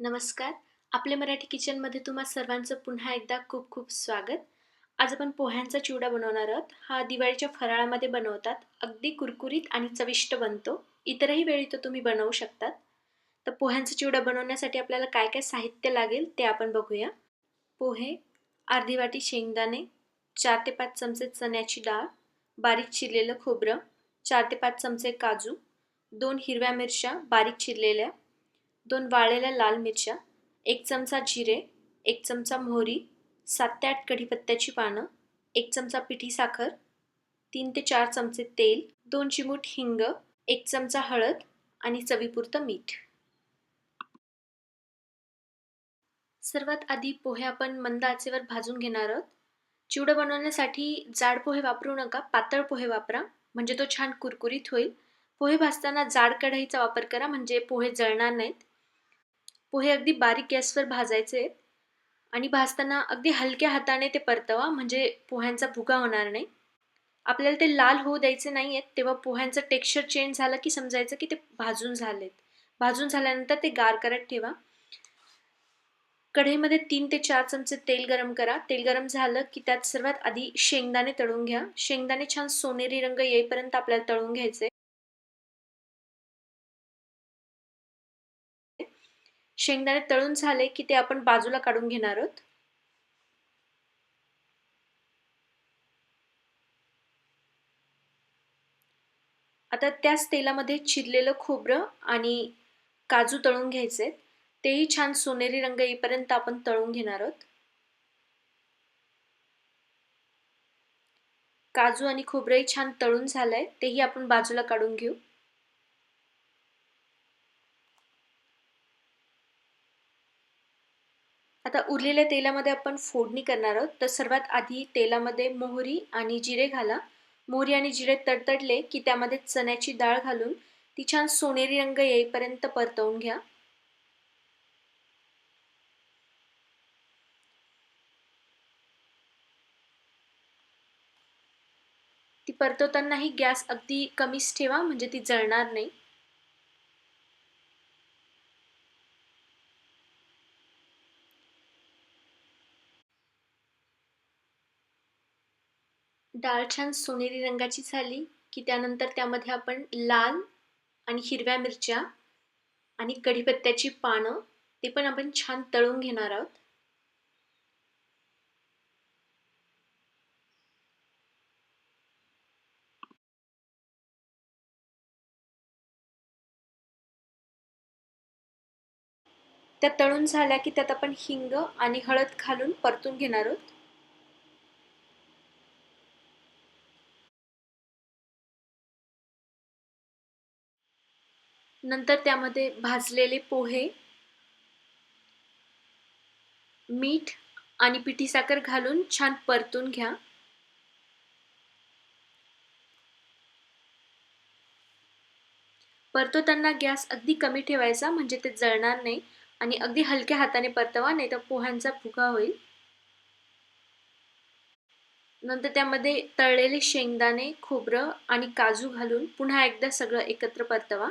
नमस्कार. आपले मराठी किचनमध्ये तुम्हा सर्वांचं पुन्हा एकदा खूप खूप स्वागत. आज आपण पोह्यांचा चिवडा बनवणार आहोत. हा दिवाळीच्या फराळामध्ये बनवतात. अगदी कुरकुरीत आणि चविष्ट बनतो. इतरही वेळी तो तुम्ही बनवू शकतात. तर पोह्यांचा चिवडा बनवण्यासाठी आपल्याला काय काय साहित्य लागेल ते आपण बघूया. पोहे अर्धी वाटी शेंगदाणे चार ते पाच चमचे चण्याची डाळ बारीक चिरलेलं खोबरं चार ते पाच चमचे काजू दोन हिरव्या मिरच्या बारीक चिरलेल्या दोन वाळलेल्या लाल मिरच्या एक चमचा जिरे एक चमचा मोहरी सात ते आठ कढीपत्त्याची पानं एक चमचा पिठी साखर तीन ते चार चमचे तेल दोन चिमूट हिंग एक चमचा हळद आणि चवीपुरतं मीठ. सर्वात आधी पोहे आपण मंद आचेवर भाजून घेणार आहोत. चिवडं बनवण्यासाठी जाड पोहे वापरू नका पातळ पोहे वापरा म्हणजे तो छान कुरकुरीत होईल. पोहे भाजताना जाड कढईचा वापर करा म्हणजे पोहे जळणार नाहीत. पोहे अगदी बारीक गॅसवर भाजायचे आणि भाजताना अगदी हलक्या हाताने ते परतवा म्हणजे पोह्यांचा भुगा होणार नाही. आपल्याला ते लाल होऊ द्यायचे नाही आहेत तेव्हा पोह्यांचं टेक्स्चर चेंज झालं की समजायचं की ते भाजून झालेत. भाजून झाल्यानंतर ते गार करत ठेवा. कढईमध्ये तीन ते चार चमचे तेल गरम करा. तेल गरम झालं की त्यात सर्वात आधी शेंगदाणे तळून घ्या. शेंगदाणे छान सोनेरी रंग येईपर्यंत आपल्याला तळून घ्यायचे. शेंगदाणे तळून झाले की ते आपण बाजूला काढून घेणार आहोत. आता त्याच तेलामध्ये चिरलेलं खोबरं आणि काजू तळून घ्यायचे. तेही छान सोनेरी रंग येईपर्यंत आपण तळून घेणार आहोत. काजू आणि खोबरंही छान तळून झालंय. तेही आपण बाजूला काढून घेऊ. आता उरलेल्या तेलामध्ये आपण फोडणी करणार आहोत. तर सर्वात आधी तेलामध्ये मोहरी आणि जिरे घाला. मोहरी आणि जिरे तडतडले की त्यामध्ये चण्याची डाळ घालून ती छान सोनेरी रंग येईपर्यंत परतवून घ्या. ती परतवतानाही गॅस अगदी कमीच ठेवा म्हणजे ती जळणार नाही. डाळ छान सोनेरी रंगाची झाली की त्यानंतर त्यामध्ये आपण लाल आणि हिरव्या मिरच्या आणि कढीपत्त्याची पानं ते पण आपण छान तळून घेणार आहोत. त्या तळून झाल्या की त्यात आपण हिंग आणि हळद घालून परतून घेणार आहोत. नंतर त्यामध्ये भाजलेले पोहे मीठ आणि पिठी साखर घालून छान परतून घ्या. परतवताना गॅस अगदी कमी ठेवायचा म्हणजे ते जळणार नाही आणि अगदी हलक्या हाताने परतवा नाही तर पोह्यांचा फुगा होईल. नंतर त्यामध्ये तळलेले शेंगदाणे खोबरं आणि काजू घालून पुन्हा एकदा सगळं एकत्र परतवा.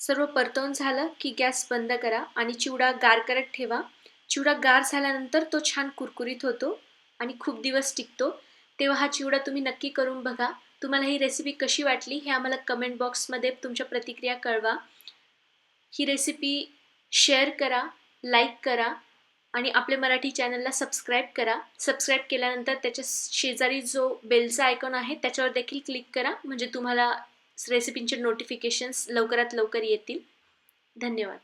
सर्व परतवून झालं की गॅस बंद करा आणि चिवडा गार करत ठेवा. चिवडा गार झाल्यानंतर तो छान कुरकुरीत होतो आणि खूप दिवस टिकतो. तेव्हा हा चिवडा तुम्ही नक्की करून बघा. तुम्हाला ही रेसिपी कशी वाटली हे आम्हाला कमेंट बॉक्समध्ये तुमच्या प्रतिक्रिया कळवा. ही रेसिपी शेअर करा लाईक करा आणि आपल्या मराठी चॅनलला सबस्क्राईब करा. सबस्क्राईब केल्यानंतर त्याच्या शेजारी जो बेलचा आयकॉन आहे त्याच्यावर देखील क्लिक करा. म्हणजे तुम्हाला रेसिपींचे नोटिफिकेशन्स लवकरात लवकर येतील. धन्यवाद.